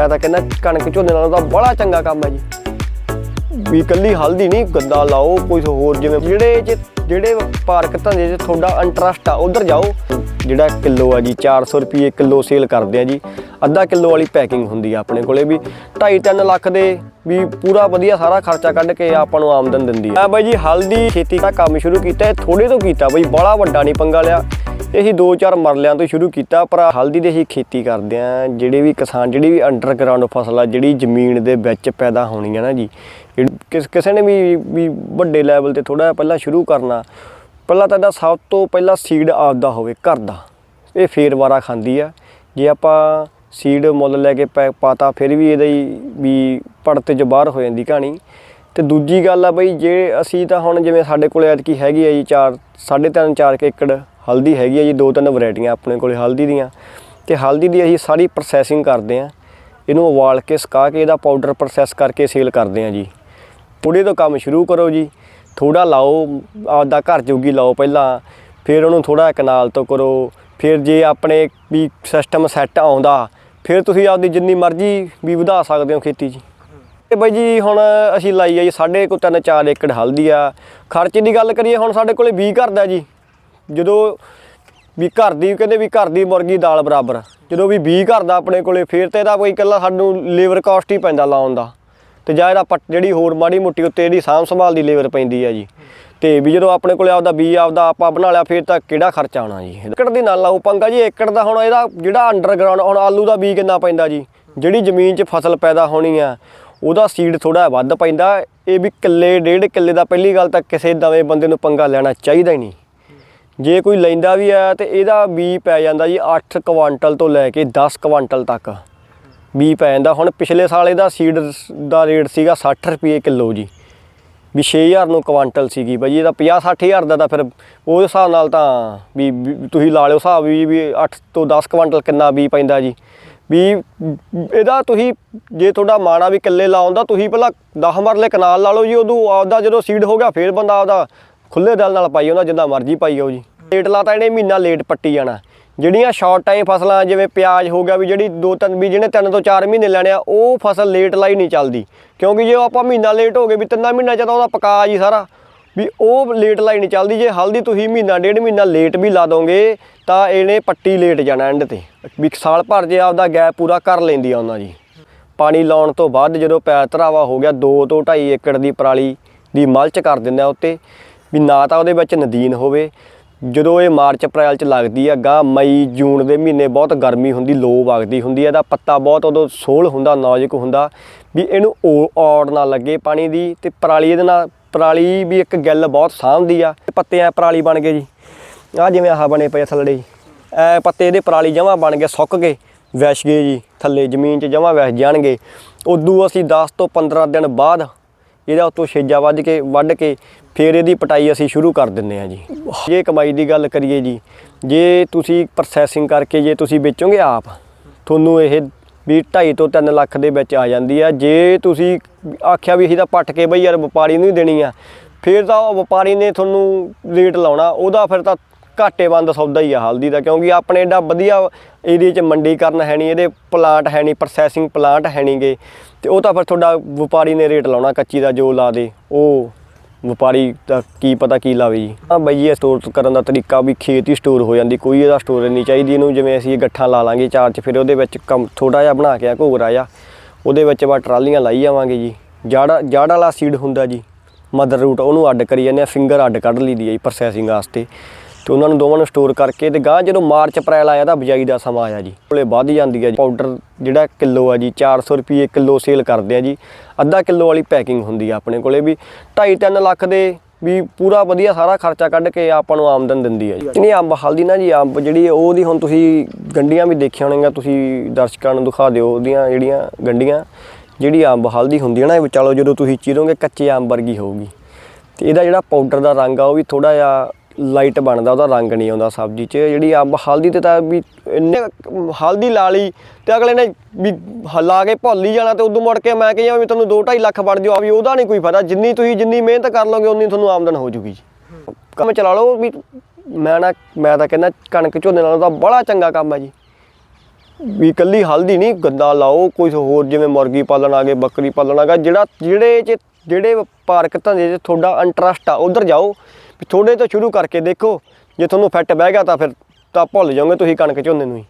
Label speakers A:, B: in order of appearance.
A: ਮੈਂ ਤਾਂ ਕਹਿੰਦਾ ਕਣਕ ਝੋਨੇ ਨਾਲੋਂ ਤਾਂ ਬੜਾ ਚੰਗਾ ਕੰਮ ਹੈ ਜੀ। ਵੀ ਕੱਲੀ ਹਲਦੀ ਨਹੀਂ, ਗੰਦਾ ਲਾਓ, ਕੋਈ ਹੋਰ ਜਿਵੇਂ ਜਿਹੜੇ ਚ ਜਿਹੜੇ ਪਾਰਕ ਧੰਦੇ 'ਚ ਤੁਹਾਡਾ ਇੰਟਰਸਟ ਆ, ਉਧਰ ਜਾਓ। ਜਿਹੜਾ ਕਿਲੋ ਆ ਜੀ 400 ਰੁਪਏ ਕਿਲੋ ਸੇਲ ਕਰਦੇ ਆ ਜੀ। ਅੱਧਾ ਕਿਲੋ ਵਾਲੀ ਪੈਕਿੰਗ ਹੁੰਦੀ ਆ ਆਪਣੇ ਕੋਲੇ ਵੀ। 2.5-3 ਲੱਖ ਦੇ ਵੀ ਪੂਰਾ ਵਧੀਆ ਸਾਰਾ ਖਰਚਾ ਕੱਢ ਕੇ ਆਪਾਂ ਨੂੰ ਆਮਦਨ ਦਿੰਦੀ ਆ। ਬਾਈ ਜੀ ਹਲਦੀ ਖੇਤੀ ਦਾ ਕੰਮ ਸ਼ੁਰੂ ਕੀਤਾ ਇਹ ਥੋੜੇ ਤੋਂ ਕੀਤਾ ਬਾਈ ਬੜਾ ਵੱਡਾ ਨਹੀਂ ਪੰਗਾ ਲਿਆ। ਇਹ ਦੋ ਚਾਰ ਮਰਲਿਆਂ ਤੋਂ ਸ਼ੁਰੂ ਕੀਤਾ, ਪਰ ਹਲਦੀ ਦੀ ਅਸੀਂ ਖੇਤੀ ਕਰਦੇ ਆ। ਜਿਹੜੇ ਵੀ ਕਿਸਾਨ, ਜਿਹੜੀ ਵੀ ਅੰਡਰਗਰਾਉਂਡ ਫਸਲ ਆ, ਜਿਹੜੀ ਜ਼ਮੀਨ ਦੇ ਵਿੱਚ ਪੈਦਾ ਹੋਣੀ ਆ ਨਾ ਜੀ ਕਿਸ, ਕਿਸੇ ਨੇ ਵੀ ਵੀ ਵੱਡੇ ਲੈਵਲ ਤੇ ਥੋੜਾ ਪਹਿਲਾਂ ਸ਼ੁਰੂ ਕਰਨਾ। ਪਹਿਲਾਂ ਤਾਂ ਇਹਦਾ ਸਭ ਤੋਂ ਪਹਿਲਾਂ ਸੀਡ ਆਪਦਾ ਹੋਵੇ, ਘਰ ਦਾ। ਇਹ ਫੇਰ ਵਾਰਾ ਖਾਂਦੀ ਆ। ਜੇ ਆਪਾਂ ਸੀਡ ਮੁੱਲ ਲੈ ਕੇ ਪੈ- ਪਾਤਾ, ਫਿਰ ਵੀ ਇਹਦਾ ਹੀ ਵੀ ਪੜਤੇ ਚ ਬਾਹਰ ਹੋ ਜਾਂਦੀ ਕਹਾਣੀ। ਤੇ ਦੂਜੀ ਗੱਲ ਆ ਬਈ, ਜੇ ਅਸੀਂ ਤਾਂ ਹੁਣ ਜਿਵੇਂ ਸਾਡੇ ਕੋਲ ਐਤਕੀ ਹੈਗੀ ਆ ਜੀ 4 3.5 4 ਏਕੜ ਹਲਦੀ ਹੈਗੀ ਆ ਜੀ, ਦੋ ਤਿੰਨ ਵੈਰਾਈਟੀਆਂ ਆਪਣੇ ਕੋਲੇ ਹਲਦੀ ਦੀਆਂ। ਤੇ ਹਲਦੀ ਦੀ ਅਸੀਂ ਸਾਰੀ ਪ੍ਰੋਸੈਸਿੰਗ ਕਰਦੇ ਆ। ਇਹਨੂੰ ਉਬਾਲ ਕੇ, ਸੁਕਾ ਕੇ ਇਹਦਾ ਪਾਊਡਰ ਪ੍ਰੋਸੈਸ ਕਰਕੇ ਸੇਲ ਕਰਦੇ ਆ ਜੀ। ਥੋੜੇ ਤੋਂ ਕੰਮ ਸ਼ੁਰੂ ਕਰੋ ਜੀ। ਥੋੜਾ ਲਾਓ, ਆਪਦਾ ਘਰ ਜੋਗੀ ਲਾਓ ਪਹਿਲਾਂ। ਫਿਰ ਉਹਨੂੰ ਥੋੜਾ ਕਨਾਲ ਤੋਂ ਕਰੋ। ਫਿਰ ਜੇ ਆਪਣੇ ਵੀ ਸਿਸਟਮ ਸੈੱਟ ਆਉਂਦਾ ਫਿਰ ਤੁਸੀਂ ਆਪਦੀ ਜਿੰਨੀ ਮਰਜ਼ੀ ਵੀ ਵਧਾ ਸਕਦੇ ਹੋ ਖੇਤੀ 'ਚ। ਤੇ ਬਾਈ ਜੀ, ਹੁਣ ਅਸੀਂ ਲਾਈ ਆ ਜੀ ਸਾਡੇ ਕੋਲ ਤਿੰਨ ਚਾਰ ਏਕੜ ਹਲਦੀ ਆ। ਖਰਚੇ ਦੀ ਗੱਲ ਕਰੀਏ, ਹੁਣ ਸਾਡੇ ਕੋਲੇ 20 ਘਰ ਦਾ ਜੀ। ਜਦੋਂ ਵੀ ਘਰ ਦੀ, ਕਹਿੰਦੇ ਵੀ ਘਰ ਦੀ ਮੁਰਗੀ ਦਾਲ ਬਰਾਬਰ। ਜਦੋਂ ਵੀ 20 ਘਰ ਦਾ ਆਪਣੇ ਕੋਲੇ, ਫੇਰ ਤੇ ਇਹਦਾ ਕੋਈ ਇਕੱਲਾ ਸਾਨੂੰ ਲੇਬਰ ਕਾਸਟ ਹੀ ਪੈਂਦਾ ਲਾਉਣ ਦਾ। ਤੇ ਜਾਂ ਇਹਦਾ ਪੱਟ ਜਿਹੜੀ ਹੋਰ ਮਾੜੀ ਮੋਟੀ, ਉੱਤੇ ਇਹਦੀ ਸਾਂਭ ਸੰਭਾਲ ਦੀ ਲੇਬਰ ਪੈਂਦੀ ਆ ਜੀ। ਤੇ ਵੀ ਜਦੋਂ ਆਪਣੇ ਕੋਲੇ ਆਪਦਾ ਬੀ ਆਪਦਾ ਆਪਾਂ ਬਣਾ ਲਿਆ, ਫਿਰ ਤਾਂ ਕਿਹੜਾ ਖਰਚਾ ਆਉਣਾ ਜੀ? ਏਕੜ ਦੀ ਨਾਲ ਲਾਓ ਪੰਗਾ ਜੀ, ਏਕੜ ਦਾ ਹੁਣ ਇਹਦਾ ਜਿਹੜਾ ਅੰਡਰਗਰਾਉਂਡ ਹੁਣ ਆਲੂ ਦਾ ਬੀ ਕਿੰਨਾ ਪੈਂਦਾ ਜੀ? ਜਿਹੜੀ ਜ਼ਮੀਨ 'ਚ ਫਸਲ ਪੈਦਾ ਹੋਣੀ ਆ, ਉਹਦਾ ਸੀਡ ਥੋੜਾ ਵੱਧ ਪੈਂਦਾ। ਇਹ ਵੀ ਕਿੱਲੇ, ਡੇਢ ਕਿੱਲੇ ਦਾ ਪਹਿਲੀ ਗੱਲ ਤਾਂ ਕਿਸੇ ਦਵੇਂ ਬੰਦੇ ਨੂੰ ਪੰਗਾ ਲੈਣਾ ਚਾਹੀਦਾ ਹੀ ਨਹੀਂ। ਜੇ ਕੋਈ ਲੈਂਦਾ ਵੀ ਆ ਤੇ ਇਹਦਾ ਬੀ ਪੈ ਜਾਂਦਾ ਜੀ 8 ਕੁਆਂਟਲ ਤੋਂ ਲੈ ਕੇ 10 ਕੁਆਂਟਲ ਤੱਕ। ਬੀ ਪੈ ਜਾਂਦਾ। ਹੁਣ ਪਿਛਲੇ ਸਾਲ ਇਹਦਾ ਸੀਡ ਦਾ ਰੇਟ ਸੀਗਾ 60 ਰੁਪਏ ਕਿਲੋ ਜੀ। ਵੀ 6000 ਨੂੰ ਕੁਆਂਟਲ ਸੀਗੀ ਬਾਈ, ਇਹਦਾ 50 60000 ਦਾ ਤਾਂ ਫਿਰ ਉਹਦੇ ਹਿਸਾਬ ਨਾਲ ਤਾਂ ਵੀ ਵੀ ਤੁਸੀਂ ਲਾ ਲਿਓ ਹਿਸਾਬ ਵੀ ਵੀ 8 ਤੋਂ 10 ਕੁਆਂਟਲ ਕਿੰਨਾ ਬੀ ਪੈਂਦਾ ਜੀ। ਵੀ ਇਹਦਾ ਤੁਸੀਂ ਜੇ ਤੁਹਾਡਾ ਮਾਣਾ ਵੀ ਕਿੱਲੇ ਲਾਉਂਦਾ ਤੁਸੀਂ ਪਹਿਲਾਂ 10 ਮਰਲੇ ਕਨਾਲ ਲਾ ਲਓ ਜੀ, ਉਦੋਂ ਆਪਦਾ ਜਦੋਂ ਸੀਡ ਹੋ ਗਿਆ, ਫੇਰ ਬੰਦਾ ਆਪਦਾ ਖੁੱਲੇ ਦਿਲ ਨਾਲ ਪਾਈ ਉਹਨਾਂ ਜਿੱਦਾਂ ਮਰਜ਼ੀ ਪਾਈ ਆਓ ਜੀ। ਲੇਟ ਲਾਤਾ ਇਹਨੇ ਮਹੀਨਾ ਲੇਟ ਪੱਟੀ ਜਾਣਾ। ਜਿਹੜੀਆਂ ਸ਼ਾਰਟ ਟਾਈਮ ਫਸਲਾਂ, ਜਿਵੇਂ ਪਿਆਜ਼ ਹੋ ਗਿਆ ਵੀ ਜਿਹੜੀ ਦੋ ਤਿੰਨ, ਵੀ ਜਿਹਨੇ ਤਿੰਨ ਤੋਂ ਚਾਰ ਮਹੀਨੇ ਲੈਣੇ ਆ, ਉਹ ਫਸਲ ਲੇਟ ਲਾਈ ਨਹੀਂ ਚੱਲਦੀ। ਕਿਉਂਕਿ ਜੇ ਆਪਾਂ ਮਹੀਨਾ ਲੇਟ ਹੋ ਗਏ, ਵੀ ਤਿੰਨਾਂ ਮਹੀਨਿਆਂ ਚ ਤਾਂ ਉਹਦਾ ਪਕਾ ਜੀ ਸਾਰਾ। ਵੀ ਉਹ ਲੇਟ ਲਾਈ ਨਹੀਂ ਚੱਲਦੀ। ਜੇ ਹਲਦੀ ਤੁਸੀਂ ਮਹੀਨਾ, ਡੇਢ ਮਹੀਨਾ ਲੇਟ ਵੀ ਲਾ ਦੋਗੇ, ਤਾਂ ਇਹਨੇ ਪੱਟੀ ਲੇਟ ਜਾਣਾ ਐਂਡ ਤੇ। ਵੀ ਸਾਲ ਭਰ ਜੇ ਆਪਦਾ ਗੈਪ ਪੂਰਾ ਕਰ ਲੈਂਦੀ ਆ ਉਹਨਾਂ ਜੀ। ਪਾਣੀ ਲਾਉਣ ਤੋਂ ਬਾਅਦ ਜਦੋਂ ਪੈਰ ਧਰਾਵਾ ਹੋ ਗਿਆ 2 ਤੋਂ 2.5 ਏਕੜ ਦੀ ਪਰਾਲੀ ਦੀ ਮਲਚ ਕਰ ਦਿੰਦੇ ਆ ਉੱਤੇ, ਵੀ ਨਾ ਤਾਂ ਉਹਦੇ ਵਿੱਚ ਨਦੀਨ ਹੋਵੇ। ਜਦੋਂ ਇਹ ਮਾਰਚ ਅਪ੍ਰੈਲ ਚ ਲੱਗਦੀ ਆ, ਗਾ ਮਈ, ਜੂਨ ਦੇ ਮਹੀਨੇ ਬਹੁਤ ਗਰਮੀ ਹੁੰਦੀ ਲੋ ਵਗਦੀ ਹੁੰਦੀ ਆ, ਇਹਦਾ ਪੱਤਾ ਬਹੁਤ ਉਦੋਂ ਸੋਲ ਹੁੰਦਾ, ਨਾਜ਼ੁਕ ਹੁੰਦਾ ਵੀ ਇਹਨੂੰ ਓ- ਔੜ ਨਾ ਲੱਗੇ ਪਾਣੀ ਦੀ ਤੇ ਪਰਾਲੀ ਇਹਦੇ ਨਾਲ, ਪਰਾਲੀ ਵੀ ਇੱਕ ਗਿੱਲ ਬਹੁਤ ਸਾਂਭਦੀ ਆ। ਪੱਤੇ ਐ ਪਰਾਲੀ ਬਣ ਗਏ ਜੀ। ਆ ਜਿਵੇਂ ਆਹ ਬਣੇ ਪਏ ਥੱਲੜੇ ਜੀ। ਐ ਪੱਤੇ ਇਹਦੇ ਪਰਾਲੀ ਜਮਾ ਬਣ ਗਏ, ਸੁੱਕ ਗਏ, ਵੈਸ਼ ਗਏ ਜੀ। ਥੱਲੇ ਜ਼ਮੀਨ 'ਚ ਜਮਾ ਵੈਸ਼ ਜਾਣਗੇ। ਉਦੋਂ ਅਸੀਂ 10 ਤੋਂ 15 ਦਿਨ ਬਾਅਦ ਇਹਦਾ ਉਤੋਂ ਛੇਜਾ ਵੱਢ ਕੇ ਵੱਢ ਕੇ ਫਿਰ ਇਹਦੀ ਪਟਾਈ ਅਸੀਂ ਸ਼ੁਰੂ ਕਰ ਦਿੰਦੇ ਆ ਜੀ। ਜੇ ਕਮਾਈ ਦੀ ਗੱਲ ਕਰੀਏ ਜੀ ਜੇ ਤੁਸੀਂ ਪ੍ਰੋਸੈਸਿੰਗ ਕਰਕੇ ਜੇ ਤੁਸੀਂ ਵੇਚੋਗੇ ਆਪ ਤੁਹਾਨੂੰ ਇਹ ਵੀ 2.5 ਤੋਂ 3 ਲੱਖ ਦੇ ਵਿੱਚ ਆ ਜਾਂਦੀ ਆ। ਜੇ ਤੁਸੀਂ ਆਖਿਆ ਵੀ ਅਸੀਂ ਤਾਂ ਪੱਟ ਕੇ ਬਈ ਯਾਰ ਵਪਾਰੀ ਨੂੰ ਹੀ ਦੇਣੀ ਆ ਫਿਰ ਤਾਂ ਉਹ ਵਪਾਰੀ ਨੇ ਤੁਹਾਨੂੰ ਰੇਟ ਲਾਉਣਾ ਉਹਦਾ ਫਿਰ ਤਾਂ ਘਾਟੇ ਬੰਦ ਸੌਦਾ ਹੀ ਆ ਹਲਦੀ ਦਾ, ਕਿਉਂਕਿ ਆਪਣੇ ਏਡਾ ਵਧੀਆ ਏਰੀਏ 'ਚ ਮੰਡੀਕਰਨ ਹੈ ਨਹੀਂ ਇਹਦੇ ਪਲਾਂਟ ਹੈ ਨਹੀਂ ਪ੍ਰੋਸੈਸਿੰਗ ਪਲਾਂਟ ਹੈ ਨਹੀਂਗੇ ਤੇ ਉਹ ਤਾਂ ਫਿਰ ਤੁਹਾਡਾ ਵਪਾਰੀ ਨੇ ਰੇਟ ਲਾਉਣਾ ਕੱਚੀ ਦਾ ਜੋ ਲਾ ਦੇ, ਉਹ ਵਪਾਰੀ ਦਾ ਕੀ ਪਤਾ ਕੀ ਲਾਵੇ ਜੀ। ਆ ਬਈ ਇਹ ਸਟੋਰ ਕਰਨ ਦਾ ਤਰੀਕਾ ਵੀ ਖੇਤ ਹੀ ਸਟੋਰ ਹੋ ਜਾਂਦੀ, ਕੋਈ ਇਹਦਾ ਸਟੋਰ ਨਹੀਂ ਚਾਹੀਦੀ, ਇਹਨੂੰ ਜਿਵੇਂ ਅਸੀਂ ਇਹ ਗੱਠਾਂ ਲਾ ਲਾਂਗੇ ਚਾਰ ਚ, ਫਿਰ ਉਹਦੇ ਵਿੱਚ ਕੰਮ ਥੋੜਾ ਜਿਹਾ ਬਣਾ ਕੇ ਆ, ਘੋਗਰਾ ਜਿਹਾ, ਉਹਦੇ ਵਿੱਚ ਬਾ ਟਰਾਲੀਆਂ ਲਾਈ ਜਾਵਾਂਗੇ ਜੀ। ਜਾੜਾ, ਜਾੜ ਵਾਲਾ ਸੀਡ ਹੁੰਦਾ ਜੀ ਮਦਰ ਰੂਟ ਉਹਨੂੰ ਅੱਡ ਕਰੀ ਜਾਂਦੇ ਆ ਫਿੰਗਰ ਅੱਡ ਕੱਢ ਲਈਦੀ ਹੈ ਜੀ ਪ੍ਰੋਸੈਸਿੰਗ ਵਾਸਤੇ। ਤੇ ਉਹਨਾਂ ਨੂੰ ਦੋਵਾਂ ਨੂੰ ਸਟੋਰ ਕਰਕੇ ਤੇ ਗਾਂ ਜਦੋਂ ਮਾਰਚ ਅਪ੍ਰੈਲ ਆਇਆ ਤਾਂ ਬਿਜਾਈ ਦਾ ਸਮਾਂ ਆਇਆ ਜੀ। ਕੋਲੇ ਵੱਧ ਜਾਂਦੀ ਹੈ ਜੀ। ਪਾਊਡਰ ਜਿਹੜਾ ਕਿਲੋ ਆ ਜੀ 400 ਰੁਪਏ ਕਿਲੋ ਸੇਲ ਕਰਦੇ ਆ ਜੀ। ਅੱਧਾ ਕਿਲੋ ਵਾਲੀ ਪੈਕਿੰਗ ਹੁੰਦੀ ਆ ਆਪਣੇ ਕੋਲੇ ਵੀ। 2.5 ਲੱਖ ਦੇ ਵੀ ਪੂਰਾ ਵਧੀਆ ਸਾਰਾ ਖਰਚਾ ਕੱਢ ਕੇ ਆਪਾਂ ਨੂੰ ਆਮਦਨ ਦਿੰਦੀ ਹੈ ਜੀ। ਨਹੀਂ ਅੰਬ ਹਲਦੀ ਨਾ ਜੀ ਅੰਬ ਜਿਹੜੀ ਉਹਦੀ ਹੁਣ ਤੁਸੀਂ ਗੰਡੀਆਂ ਵੀ ਦੇਖੀਆਂ ਹੋਣਗੀਆਂ ਤੁਸੀਂ ਦਰਸ਼ਕਾਂ ਨੂੰ ਦਿਖਾ ਦਿਓ ਉਹਦੀਆਂ ਜਿਹੜੀਆਂ ਗੰਡੀਆਂ ਜਿਹੜੀ ਅੰਬ ਹਲਦੀ ਹੁੰਦੀ ਹੈ ਨਾ ਇਹ ਚਲੋ ਜਦੋਂ ਤੁਸੀਂ ਚੀਰੋਗੇ ਕੱਚੇ ਅੰਬ ਵਰਗੀ ਹੋਊਗੀ। ਤੇ ਇਹਦਾ ਜਿਹੜਾ ਪਾਊਡਰ ਦਾ ਰੰਗ ਆ ਉਹ ਵੀ ਥੋੜਾ ਜਿਹਾ ਲਾਈਟ ਬਣਦਾ, ਉਹਦਾ ਰੰਗ ਨਹੀਂ ਆਉਂਦਾ ਸਬਜ਼ੀ 'ਚ। ਜਿਹੜੀ ਅੰਬ ਹਲਦੀ ਤੇ ਤਾਂ ਵੀ ਇੰਨੇ ਹਲਦੀ ਲਾ ਲਈ ਤੇ ਅਗਲੇ ਨੇ ਵੀ ਲਾ ਕੇ ਭੁੱਲ ਹੀ ਜਾਣਾ ਤੇ ਉਦੋਂ ਮੁੜ ਕੇ ਮੈਂ ਕਹਾਂ ਵੀ ਤੁਹਾਨੂੰ 2.5 ਲੱਖ ਬਣ ਜਾਓ, ਵੀ ਉਹਦਾ ਨਹੀਂ ਕੋਈ ਫਾਇਦਾ। ਜਿੰਨੀ ਤੁਸੀਂ ਜਿੰਨੀ ਮਿਹਨਤ ਕਰ ਲਓਗੇ, ਉਨੀ ਤੁਹਾਨੂੰ ਆਮਦਨ ਹੋ ਜੂਗੀ ਜੀ। ਕੰਮ ਚਲਾ ਲਓ ਵੀ ਮੈਂ ਨਾ, ਮੈਂ ਤਾਂ ਕਹਿੰਦਾ ਕਣਕ ਝੋਨੇ ਨਾਲੋਂ ਤਾਂ ਬੜਾ ਚੰਗਾ ਕੰਮ ਹੈ ਜੀ। ਵੀ ਕੱਲੀ ਹਲਦੀ ਨਹੀਂ, ਗੰਦਾ ਲਾਓ, ਕੋਈ ਹੋਰ ਜਿਵੇਂ ਮੁਰਗੀ ਪਾਲਣ ਆ ਗਏ, ਬੱਕਰੀ ਪਾਲਣ ਆ ਗਿਆ ਜਿਹੜਾ, ਜਿਹੜੇ ਚ, ਜਿਹੜੇ ਵਪਾਰਕ ਧੰਦੇ 'ਚ ਤੁਹਾਡਾ ਇੰਟਰਸਟ ਆ, ਉਧਰ ਜਾਓ। ਵੀ ਥੋੜੇ ਤੋਂ ਸ਼ੁਰੂ ਕਰਕੇ ਦੇਖੋ, ਜੇ ਤੁਹਾਨੂੰ ਫਿੱਟ ਬਹਿ ਗਿਆ ਤਾਂ ਫਿਰ ਤਾਂ ਭੁੱਲ ਜਾਓਗੇ ਤੁਸੀਂ ਕਣਕ ਝੋਨੇ ਨੂੰ ਹੀ।